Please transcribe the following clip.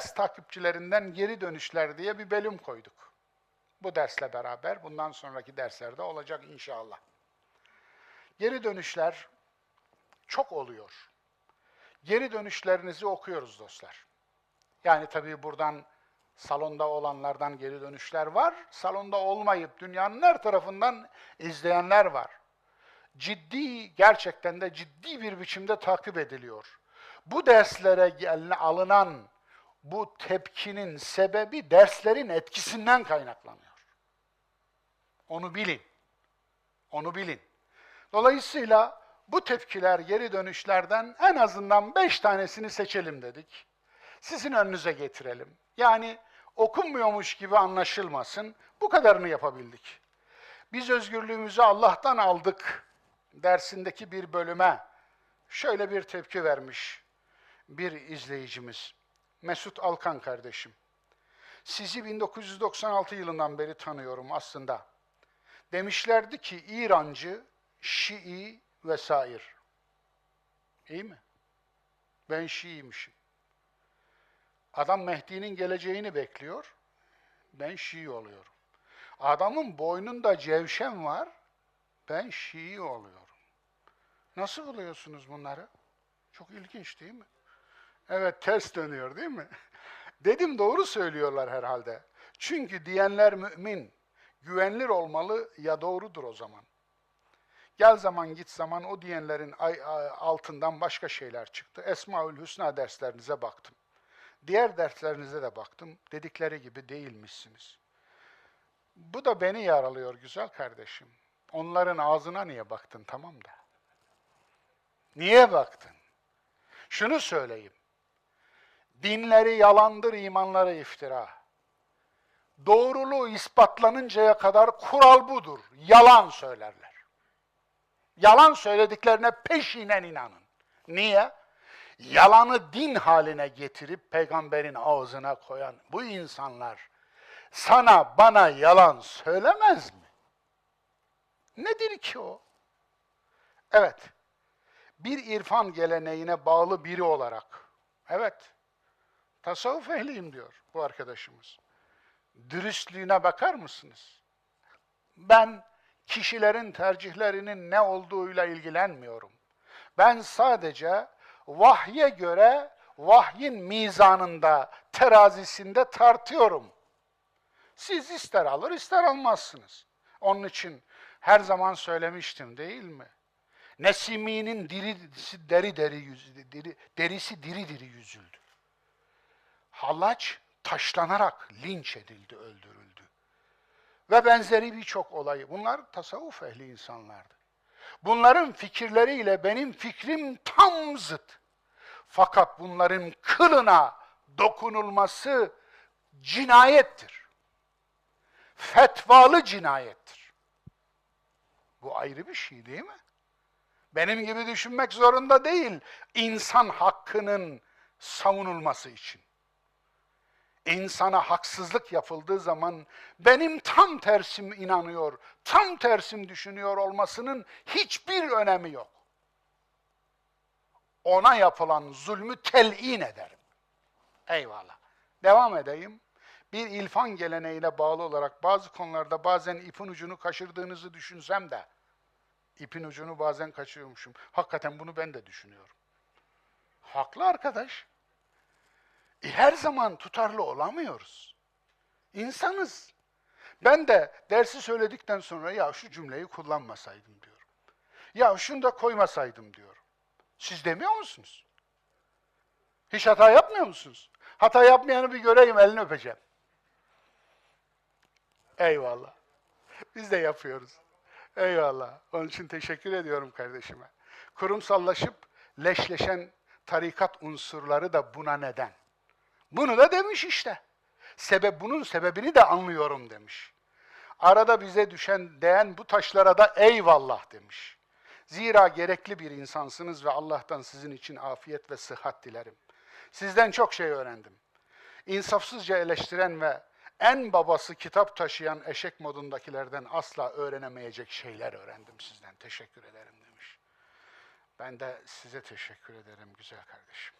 ders takipçilerinden geri dönüşler diye bir bölüm koyduk. Bu dersle beraber bundan sonraki derslerde olacak inşallah. Geri dönüşler çok oluyor. Geri dönüşlerinizi okuyoruz dostlar. Yani tabii buradan salonda olanlardan geri dönüşler var. Salonda olmayıp dünyanın her tarafından izleyenler var. Ciddi, gerçekten de ciddi bir biçimde takip ediliyor. Bu derslere alınan bu tepkinin sebebi derslerin etkisinden kaynaklanıyor. Onu bilin. Onu bilin. Dolayısıyla bu tepkiler, geri dönüşlerden en azından beş tanesini seçelim dedik. Sizin önünüze getirelim. Yani okunmuyormuş gibi anlaşılmasın. Bu kadarını yapabildik. Biz özgürlüğümüzü Allah'tan aldık dersindeki bir bölüme şöyle bir tepki vermiş bir izleyicimiz. Mesut Alkan kardeşim. Sizi 1996 yılından beri tanıyorum aslında. Demişlerdi ki İrancı, Şii vesaire. İyi mi? Ben Şiiymişim. Adam Mehdi'nin geleceğini bekliyor. Ben Şii oluyorum. Adamın boynunda cevşen var. Ben Şii oluyorum. Nasıl buluyorsunuz bunları? Çok ilginç değil mi? Evet ters dönüyor değil mi? Dedim doğru söylüyorlar herhalde. Çünkü diyenler mümin, güvenilir olmalı ya doğrudur o zaman. Gel zaman git zaman o diyenlerin altından başka şeyler çıktı. Esmaül Hüsna derslerinize baktım. Diğer derslerinize de baktım. Dedikleri gibi değilmişsiniz. Bu da beni yaralıyor güzel kardeşim. Onların ağzına niye baktın tamam da? Niye baktın? Şunu söyleyeyim. Dinleri yalandır, imanları iftira. Doğruluğu ispatlanıncaya kadar kural budur. Yalan söylerler. Yalan söylediklerine peşinen inanın. Niye? Yalanı din haline getirip peygamberin ağzına koyan bu insanlar sana bana yalan söylemez mi? Nedir ki o? Evet, bir irfan geleneğine bağlı biri olarak, evet, tasavvuf ehliyim diyor bu arkadaşımız. Dürüstlüğüne bakar mısınız? Ben kişilerin tercihlerinin ne olduğuyla ilgilenmiyorum. Ben sadece vahye göre vahyin mizanında, terazisinde tartıyorum. Siz ister alır ister almazsınız. Onun için her zaman söylemiştim değil mi? Nesimi'nin dirisi deri deri yüzü, deri, derisi diri diri yüzüldü. Hallaç taşlanarak linç edildi, öldürüldü. Ve benzeri birçok olayı. Bunlar tasavvuf ehli insanlardı. Bunların fikirleriyle benim fikrim tam zıt. Fakat bunların kılına dokunulması cinayettir. Fetvalı cinayettir. Bu ayrı bir şey değil mi? Benim gibi düşünmek zorunda değil insan hakkının savunulması için. İnsana haksızlık yapıldığı zaman benim tam tersim inanıyor, tam tersim düşünüyor olmasının hiçbir önemi yok. Ona yapılan zulmü telin ederim. Eyvallah. Devam edeyim. Bir ilfan geleneğine bağlı olarak bazı konularda bazen ipin ucunu kaçırdığınızı düşünsem de ipin ucunu bazen kaçırıyormuşum. Hakikaten bunu ben de düşünüyorum. Haklı arkadaş. E, her zaman tutarlı olamıyoruz. İnsanız. Ben de dersi söyledikten sonra ya şu cümleyi kullanmasaydım diyorum. Ya şunu da koymasaydım diyorum. Siz demiyor musunuz? Hiç hata yapmıyor musunuz? Hata yapmayanı bir göreyim elini öpeceğim. Eyvallah. Biz de yapıyoruz. Eyvallah. Onun için teşekkür ediyorum kardeşime. Kurumsallaşıp leşleşen tarikat unsurları da buna neden. Bunu da demiş işte. Sebep bunun sebebini de anlıyorum demiş. Arada bize düşen değen bu taşlara da eyvallah demiş. Zira gerekli bir insansınız ve Allah'tan sizin için afiyet ve sıhhat dilerim. Sizden çok şey öğrendim. İnsafsızca eleştiren ve en babası kitap taşıyan eşek modundakilerden asla öğrenemeyecek şeyler öğrendim sizden. Teşekkür ederim demiş. Ben de size teşekkür ederim güzel kardeşim.